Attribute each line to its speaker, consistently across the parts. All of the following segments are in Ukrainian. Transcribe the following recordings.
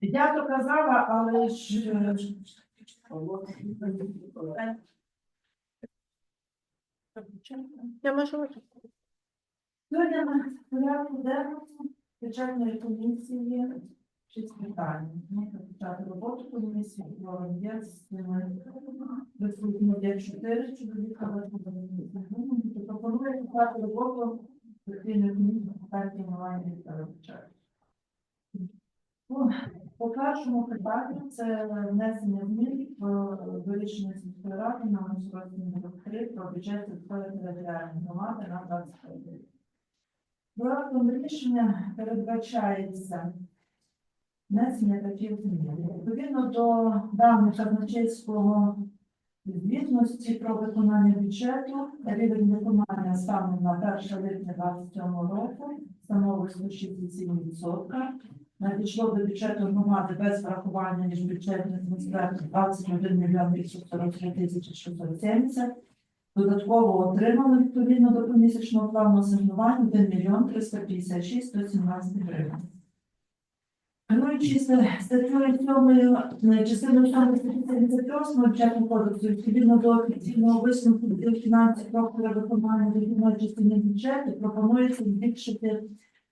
Speaker 1: Я то казала, але ж е,
Speaker 2: Я можу.
Speaker 1: Сьогодні на порядку денному бюджетної комісії шість питань. Ми почати роботу комісії, є з ними присутні є чотири чоловіка, але пропонує почати роботу постійної комісії питань планування та бюджету. По першому питанню це внесення змін до рішення сільської ради на 43 про бюджет сільської територіальної громади на 25 рік. Проектом рішення передбачається внесення таких змін. Відповідно до даних казначейського звітності про виконання бюджету, рівень виконання станом на 1 липня 2027 року становить 167%. Надійшло до бюджету громади без врахування міжбюджетних трансфертів 21 мільйон 543 тисячі 670. Додатково отримали відповідно до помісячного плану асигнувань 1 мільйон 356 117 гривень. Керуючи статтею 7, частиною 7 статті 78 бюджетного кодексу, відповідно до офіційного висновку відділу фінансів про виконання дохідної частини бюджету, пропонується збільшити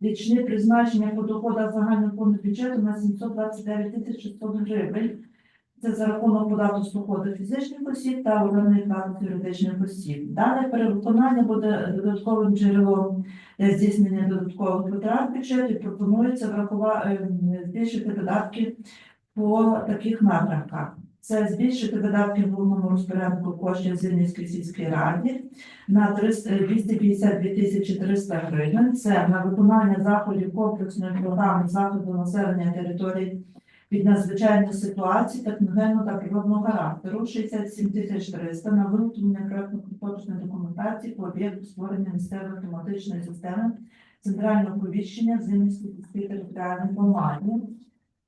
Speaker 1: річне призначення по доходах загального фонду бюджету на 729 тисяч 600 гривень. Це за рахунок податку з доходу фізичних осіб та органів прав юридичних осіб. Дане перевиконання буде додатковим джерелом здійснення додаткових витрат бюджету і пропонується врахувати збільшити видатки по таких напрямках. Це збільшити видатки в головному розпорядку коштів Зільницької сільської раді на 300 252 тисячі 300 гривень. Це на виконання заходів комплексної програми заходу населення території від надзвичайних ситуацій техногенного та природного характеру 67 тисяч 300 на виготовлення проектно-кошторисної документації по об'єкту створення місцевої автоматичної системи центрального повіщення в Зимівській сільській територіальній громаді.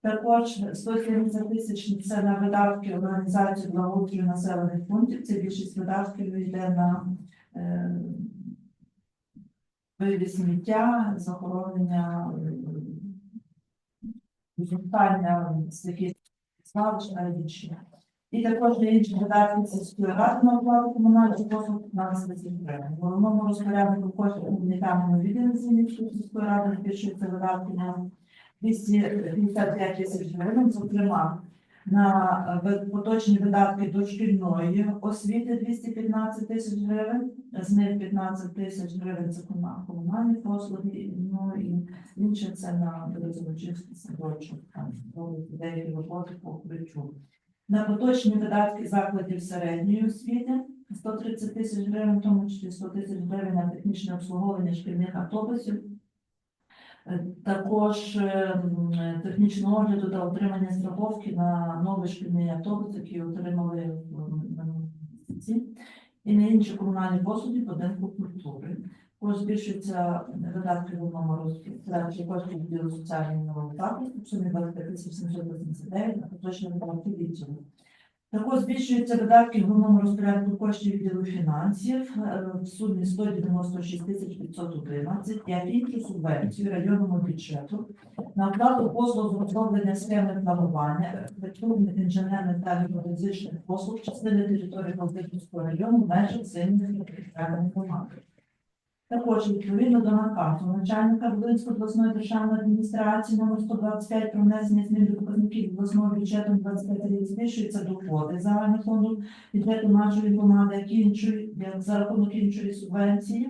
Speaker 1: Також 170 тисяч це на видатки організації благоустрою населених пунктів. Це більшість видатків йде на е, вивіз сміття, захоронення, зростання таких ставищ на річні. І також для інших видатків сільської ради на оплату комунальних послуг на 10 гривень. В головному розпорядку коштів гуманітарному відділі Зимівської сільської ради збільшуються видатки на 255 тисяч гривень, зокрема на е, поточні видатки дошкільної освіти 215 тисяч гривень, з них 15 тисяч гривень це комунальні послуги, ну і інше це на розробчий садочок, там деякі роботи по укриттю. На поточні видатки закладів середньої освіти 130 тисяч гривень, в тому числі 100 тисяч гривень на технічне обслуговування шкільних автобусів. Е, Також е, м, е, технічного огляду та отримання страховки на новий шкільний автобус, який отримали в минулому місяці, і на інші комунальні послуги будинку культури. Також збільшуються видатки в одному розпорядженні коштів відділу соціальної захисту, в сумі 25 тисяч 789 на видатки відділу. Також збільшуються видатки головному розпорядку коштів відділу фінансів е, в сумі 196 тисяч 511 і іншу субвенцію районному бюджету на оплату послуг з розроблення схеми планування, рятунних інженерних та геодезичних послуг частини території Володимирського району в межах сильних територіальних громад. Також відповідно до наказу начальника Волинської обласної державної адміністрації номер 125 про внесення змін до показників обласного бюджету на 25 знищується доходи загального фонду бюджету нашої громади, як іншої, як за рахунок іншої субвенції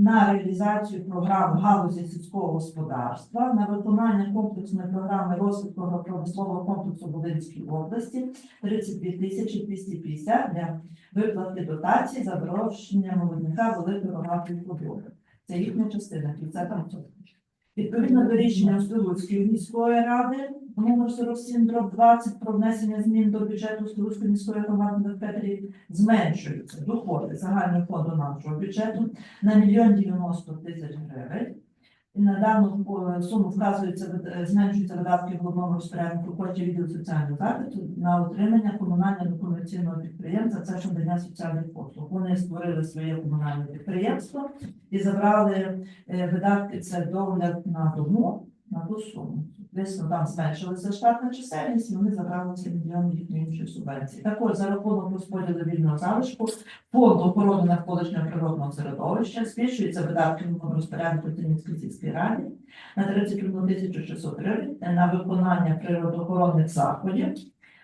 Speaker 1: на реалізацію програм галузі сільського господарства, на виконання комплексної програми розвитку промислового комплексу Волинській області 32 тисячі 250 для виплати дотацій за вирощення молодняка великої рогатої худоби. Це їхня частина, 50%. Відповідно до рішення Островської міської ради номер 47 дроб 20 про внесення змін до бюджету Островської міської громади 5 рік зменшуються доходи загального фонду нашого бюджету на мільйон 90 тисяч гривень. На дану е, суму вказується, е, зменшуються видатки головного розпоряднику коштів відділу соціального захисту на утримання комунального некомерційного підприємства, це надання соціальних послуг. Вони створили своє комунальне підприємство і забрали е, видатки, це догляд на дому, на ту суму. Десь там зменшилася штатна чисельність, і вони забрали ці мільйони їхньої іншої субвенції. Також за рахунок розподілу вільного залишку фонду охорони навколишнього природного середовища збільшуються видатки розпорядку Тинівської сільської ради на 31 тисячу 600 гривень на виконання природоохоронних заходів.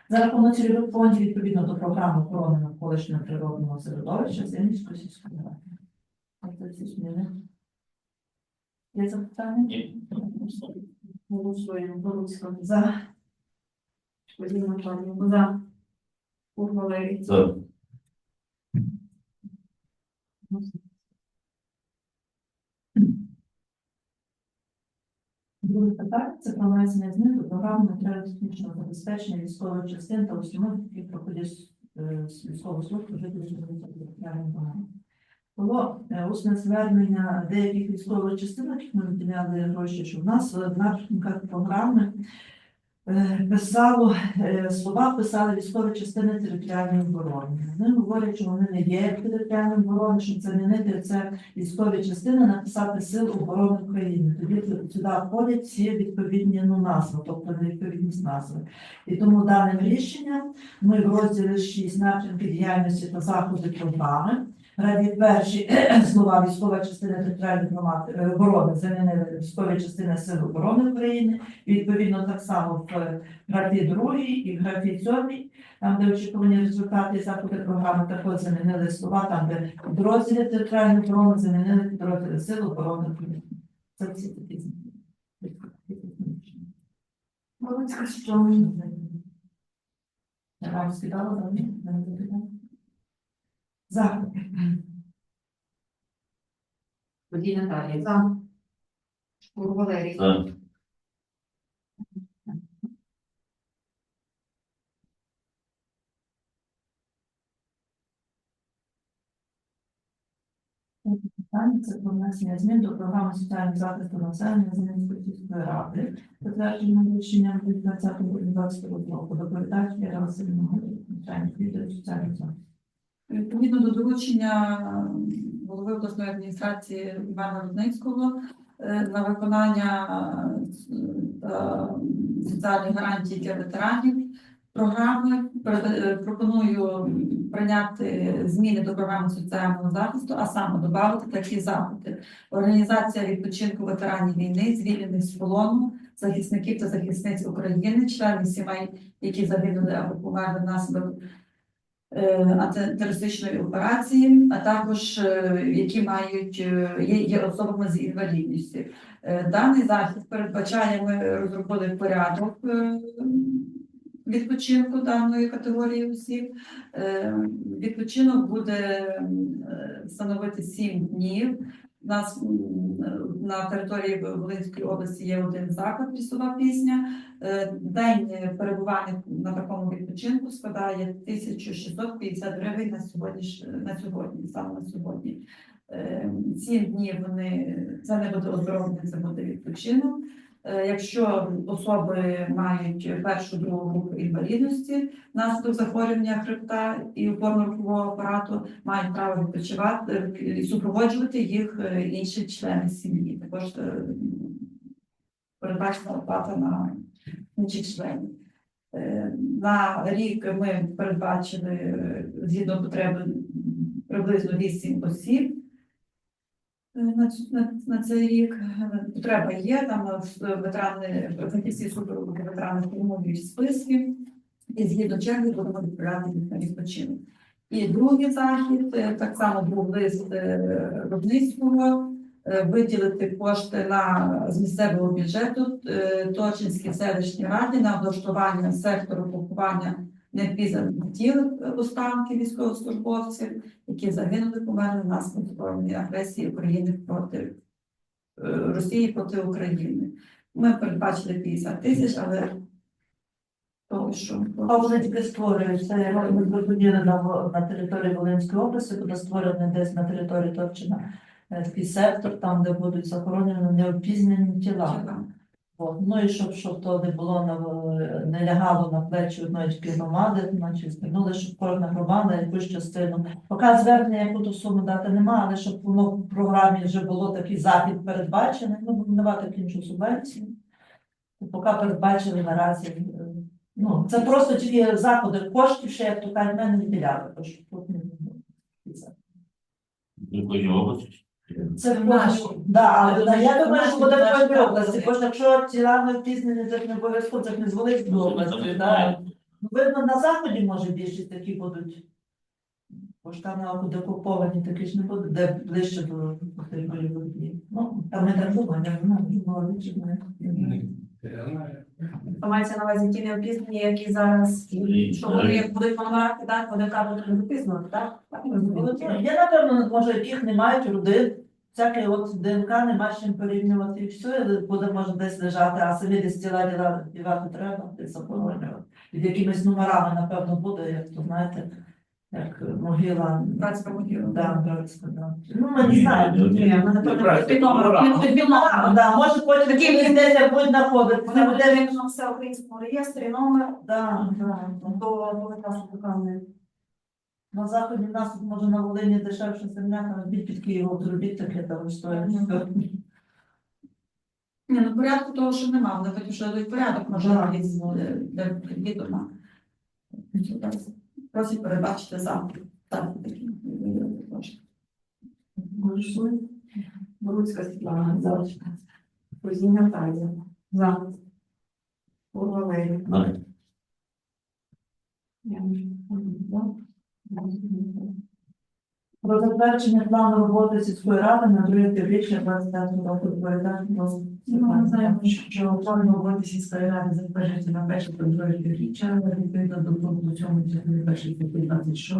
Speaker 1: За рахунок цільових фондів відповідно до програми охорони навколишнього природного середовища Тинівської сільської ради. Зміни. Є запитання?
Speaker 3: Ні.
Speaker 2: Голосуємо. Боруцька.
Speaker 1: За.
Speaker 2: Поділ Наталія. За. Кур Валерій.
Speaker 3: За.
Speaker 1: Друге питання це про внесення змін до програми матеріально-технічного забезпечення військових частин та установ, які проходять е, військову службу жителів територіальної громади. Було е, усне звернення деяких військових частин, яких ми виділяли гроші, що в нас в напрямках програми е, писало е, слова, писали військові частини територіальної оборони. Вони говорять, що вони не є територіальною обороною, що це не це військові частини написати Сил оборони України. Тоді сюди входять всі відповідні ну, назви, тобто невідповідність назви. І тому даним рішенням ми в розділі 6 напрямки діяльності та заходи програми. Раді перші слова військова частина територіальної громади е, оборони замінили військові частини Сил оборони України. І відповідно так само в графі другій і в графі сьомій, там, де очікувані результати заходи програми, також замінили слова, там, де підрозділи територіальної оборони замінили підрозділи Сил оборони України. Це всі такі зміни.
Speaker 2: Що?
Speaker 1: Я вам скидала, да? За.
Speaker 2: Поділ Наталія. За. Кур Валерій.
Speaker 3: За.
Speaker 1: Питання це про внесення змін до програми соціального захисту населення Змінської сільської ради, затвердженим рішенням від 20 року до передачі Яра Васильівного навчальних відділів соціального захисту.
Speaker 4: Відповідно до доручення голови обласної адміністрації Івана Рудницького е, на виконання е, е, соціальних гарантій для ветеранів програми пропоную прийняти зміни до програми соціального захисту, а саме додати такі заходи. Організація відпочинку ветеранів війни, звільнених з полону, захисників та захисниць України, членів сімей, які загинули або померли внаслідок антитерористичної операції, а також е, які мають е, є, є особами з інвалідністю. Е, Даний захід передбачає, ми розробили порядок е, відпочинку даної категорії осіб. Е, Відпочинок буде е, становити 7 днів. У нас на території Волинської області є один заклад лісова пісня. Е, День перебування на такому відпочинку складає 1650 гривень на сьогодні, на сьогодні, саме на сьогодні. Е, Сім днів вони це не буде оздоровлення, це буде відпочинок. Е, Якщо особи мають першу другу групу інвалідності внаслідок захворювання хребта і опорно-рухового апарату, мають право відпочивати е, і супроводжувати їх е, інші члени сім'ї. Також передбачена оплата на інших членів. На рік ми передбачили згідно потреби приблизно 8 осіб. Е, На, цю- на, на цей рік Е, потреба є, там е, ветерани, фахівці супроводу ветерани формують списки, і згідно черги будемо відправляти їх на відпочинок. І другий захід, е, так само був лист е, виділити кошти на з місцевого бюджету Точинській селищній раді на облаштування сектору поховання невпізнаних тіл е, останків військовослужбовців, які загинули померли внаслідок збройної агресії України проти е, Росії проти України. Ми передбачили 50 тисяч, але того, що
Speaker 1: А вони тільки створюють. Це ми зрозуміли на, на території Волинської області, буде створене десь на території Торчина е, такий сектор, там, де будуть захоронені неопізнані тіла. От. Ну і щоб, щоб то не було не лягало на плечі одної тільки громади, значить звернули, щоб кожна громада якусь частину. Поки звернення яку ту суму дати немає, але щоб воно в програмі вже було такий захід передбачений, ну давати іншу субвенцію. Поки передбачили наразі. е, Ну, це просто тільки заходи коштів, ще як то кажуть, мене не біляли, тому що тут не було.
Speaker 3: Області?
Speaker 1: Це
Speaker 4: в
Speaker 1: наші. Да, але
Speaker 4: да,
Speaker 1: я думаю, що буде в кожній області, бо ж якщо не впізнані, це ж не обов'язково, це ж не з Волинської області, да. Ну, Видно, на заході може більшість такі будуть. Бо ж там на окуповані такі ж не будуть, де ближче до дій. Ну, там ми так думаємо, не знаю, не.
Speaker 2: То мається на увазі ті неопізнані, які зараз, що вони як будуть помирати, так, вони кажуть, не допізнувати, так?
Speaker 1: Ну. Є, напевно, може, яких не мають родин, всяке от ДНК нема з чим порівнювати і все, буде може десь лежати, а самі десь тіла дівати треба, десь захоронювати. Під якимись номерами, напевно, буде, як то знаєте, як могила.
Speaker 2: Братська могила.
Speaker 1: Да, братська, да. Ну, ми не знаємо.
Speaker 2: Ні, ми не
Speaker 3: братська,
Speaker 2: під номером.
Speaker 3: номера.
Speaker 2: Ми під
Speaker 1: А, да, може потім
Speaker 2: Такі
Speaker 1: такі десь будуть знаходити.
Speaker 2: Вони буде в українському реєстрі, номер
Speaker 1: Да, да,
Speaker 2: до повикасу виконання.
Speaker 1: На заході в нас може на Волині дешевше земля, там біть під Києвом зробіть таке там стоїть.
Speaker 4: Ні, ну порядку того, що нема, вони потім ще дадуть порядок, може
Speaker 1: Да.
Speaker 4: навіть е, де відомо. Просить передбачити завтра. Так, такі.
Speaker 2: Голосуємо. Боруцька Світлана. За. Кузінь Наталія. За. Ур Валерій.
Speaker 3: Знаю.
Speaker 2: Я.
Speaker 1: Про затвердження плану роботи сільської ради на друге півріччя 25 року.
Speaker 5: Ми знаємо, що план роботи сільської ради затверджується на перше та друге півріччя, відповідно до пункту цьому частини першої статті 26.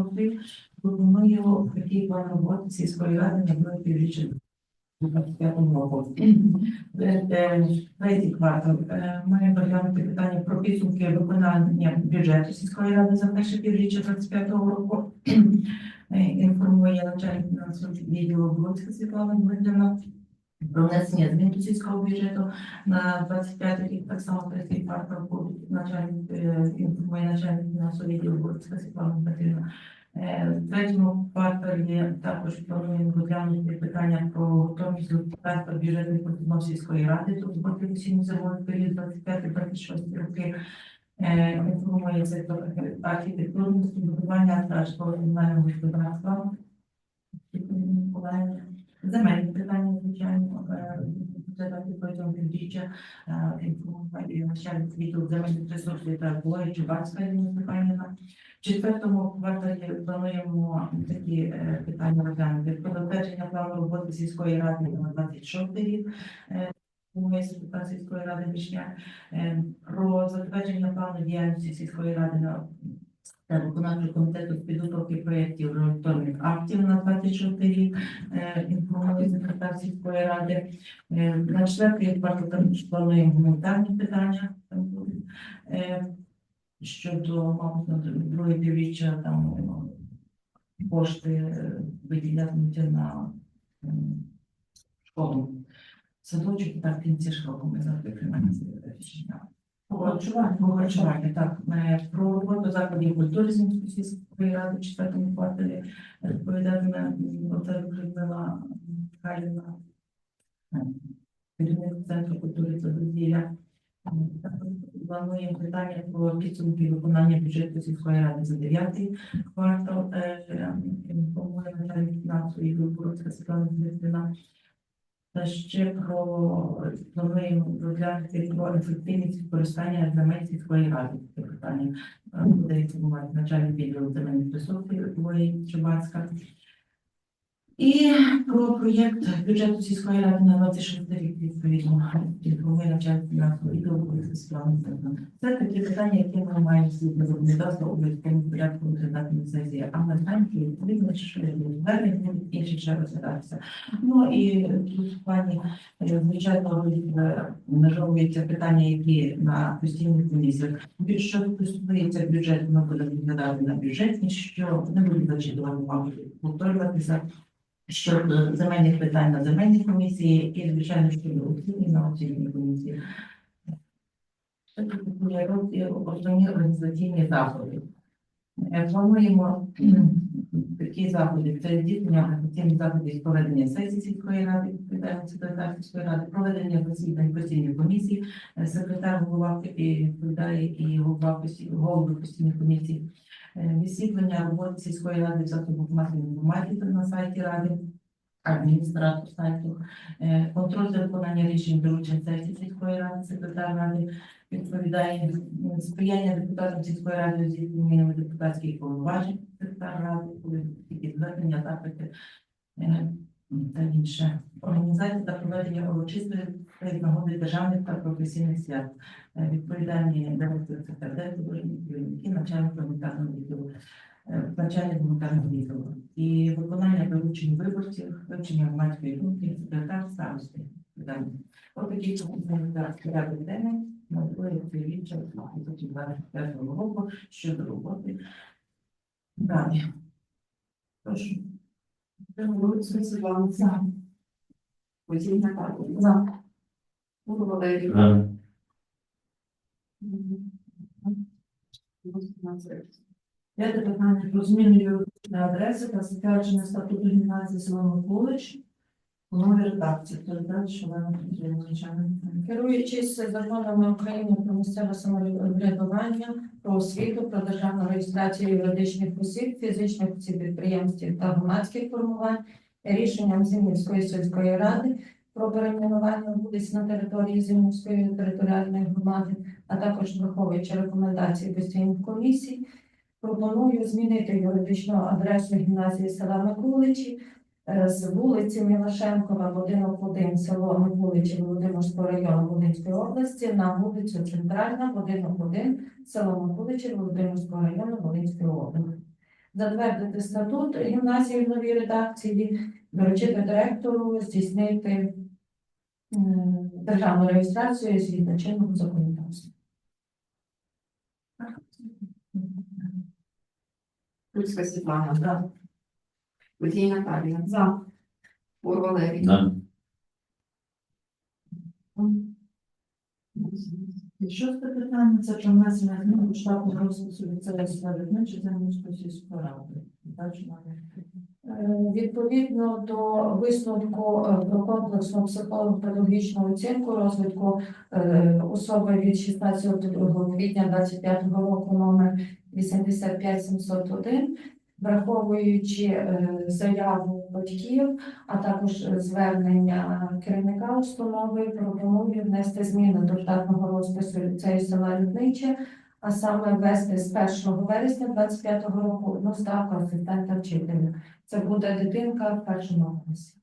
Speaker 5: Пропоную такий план роботи сільської ради на друге півріччя 25 року. Е, е, Третій квартал. Е, Ми розглянути питання про підсумки виконання бюджету сільської ради за перше півріччя 25 року. Інформує начальник фінансового відділу Володська Світлана Дмитрівна про внесення змін до сільського бюджету на 25 рік, так само третій квартал будуть начальник, е, інформує начальник фінансового відділу Світлана Петрівна. Е, В третьому кварталі також плануємо розглянути питання про готовність господарства бюджетних установ сільської ради, тут буде осінньо період 25-26 роки. Е, Інформується про архітектурність будування та житлово-комунального господарства. Миколаївна. Земельні питання, звичайно, так протягом півріччя інформування начальник відділу земельних ресурсів та екології Чубарська Степанівна. В четвертому кварталі плануємо такі е, питання розглянути. Про затвердження плану роботи сільської ради на 26 рік. е, сільської ради Вишня. Е, Про затвердження плану діяльності сільської ради на виконавчого комітету з підготовки проєктів регуляторних актів на 26 рік, е, інформує секретар сільської ради. Е, На четвертий квартал також плануємо гуманітарні питання. там. Е, Щодо, мабуть, друге півріччя там е, кошти е, виділятимуться на школу. Садочок, так, в кінці року ми завжди приймаємо рішення.
Speaker 1: Погоджування.
Speaker 5: Погоджування, так. Е, Про роботу закладів культури Зінської сільської ради в четвертому кварталі м, Олег Людмила Михайлівна, е, керівник Центру культури та дозвілля. Е, Плануємо питання про підсумки виконання бюджету сільської ради за дев'ятий квартал. Інформує начальник фінансової групи Руцька Світлана Дмитрівна. Та ще про плануємо розглянути про ефективність використання земель сільської ради. Це питання Е, буде інформувати начальник відділу земельних ресурсів Вої Чубанська. І про проєкт бюджету сільської ради на 26 рік відповідно інформує начальник фінансового відділу Вої Світлана Дмитрівна. Це такі питання, які ми маємо згідно законодавства у військовому порядку розглядати на сесії. А ми знаємо, що відповідно, що звернення будуть інші ще розглядатися. Ну і тут е, звичайно е, питання, які на постійних комісіях. Що стосується бюджету, ми будемо розглядати на бюджетні, що не буду зачитувати, мабуть, повторюватися. Щодо земельних питань на земельній комісії і, звичайно, щодо оцінки на оцінній комісії. Це розділ основні організаційні заходи? Е, Плануємо такі заходи, це здійснення офіційних заходів проведення сесії сільської ради, відповідає секретар сільської ради, проведення засідань постійної комісії, е, секретар голова і відповідає і голова голови постійної комісії, Е, висвітлення роботи сільської ради в засобах масової інформації на сайті ради, адміністратор сайту, е, контроль за виконання рішень доручень сесії сільської ради, секретар ради, відповідає сприяння депутатам сільської ради здійсненням депутатських повноважень, секретар ради, коли звернення, запити е, та інше. Організація та проведення урочистої нагоди державних та професійних свят. Е, Відповідальні директор секретар, керівники навчального гуманітарного відділу, е, навчального гуманітарного відділу. І виконання доручень виборців, вивчення громадської думки, секретар. Питання. Ось такі порядок денний, можливо, більше 2025 року щодо роботи. Далі. Прошу.
Speaker 2: Голубець Світлана.
Speaker 1: За.
Speaker 2: Кузін Наталія.
Speaker 1: За.
Speaker 2: Бур Валерій.
Speaker 3: За.
Speaker 1: П'яте питання про зміну юридичної адреси та затвердження статуту гімназії села Миколич у новій редакції. Хто далі, що вона.
Speaker 6: Керуючись законами України про місцеве самоврядування, про освіту, про державну реєстрацію юридичних осіб, фізичних осіб підприємств та громадських формувань, рішенням Зимівської сільської ради про перейменування вулиць на території Зимівської територіальної громади, а також враховуючи рекомендації постійних комісій, пропоную змінити юридичну адресу гімназії села Миколичі е, з вулиці Мілашенкова, будинок 1, село Миколичі Володимирського району Волинської області на вулицю Центральна, будинок 1, село Миколичі Володимирського району Волинської області. Затвердити статут гімназії в новій редакції, доручити директору здійснити державну реєстрацію згідно чинного законодавства.
Speaker 2: Кульська Світлана. За. Кузін Наталія.
Speaker 1: За.
Speaker 2: Бур Валерій.
Speaker 1: Да. Шосте питання це про внесення змін у штатного розпису ліцею справедливо чи замість сільської ради. Далі mamy.
Speaker 6: Е, Відповідно до висновку е, про комплексну психолого-педагогічну оцінку розвитку е, особи від 16 квітня 25 року номер 85701, враховуючи заяву батьків, а також звернення керівника установи, пропоную внести зміни до штатного розпису ліцею села Людниче, а саме ввести з 1 вересня 25 року одну ставку асистента вчителя. Це буде дитинка в першому класі.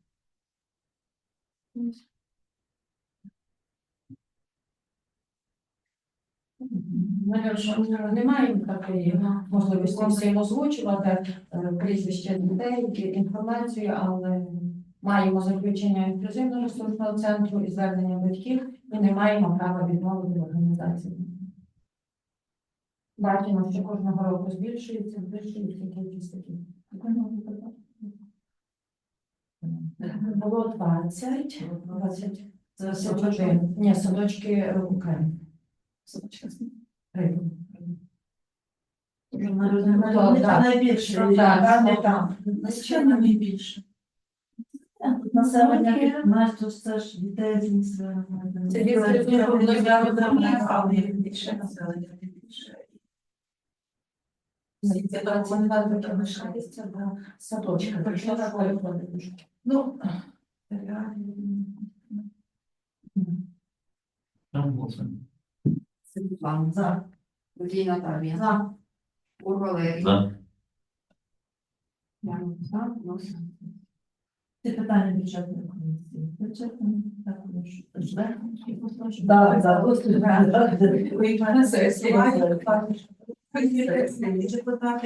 Speaker 6: Ми ж не маємо такої можливості всім озвучувати е, прізвище дітей, інформацію, але маємо заключення інклюзивного ресурсного центру і звернення батьків, і не маємо права відмовити в організації. Бачимо, що кожного року збільшується, збільшується кількість таких. Було 20, 20,
Speaker 1: Це
Speaker 6: садочки. Ні, садочки Україні.
Speaker 1: Вони найбільше,
Speaker 6: Так,
Speaker 1: так, не там. Звичайно, найбільше. Населення 15, це ж дітей з місцевого.
Speaker 6: Це
Speaker 1: більше населення більше.
Speaker 6: Лишається до садочка.
Speaker 1: Ну.
Speaker 3: Там.
Speaker 2: Світлана.
Speaker 1: За.
Speaker 2: Кузін Наталія.
Speaker 1: За.
Speaker 2: Бур Валерій.
Speaker 3: За.
Speaker 2: Дякую. За. Вносимо.
Speaker 1: Це питання бюджетної комісії. Бюджетної також.
Speaker 6: Да, да,
Speaker 1: Так,
Speaker 6: на сесії.
Speaker 1: Депутати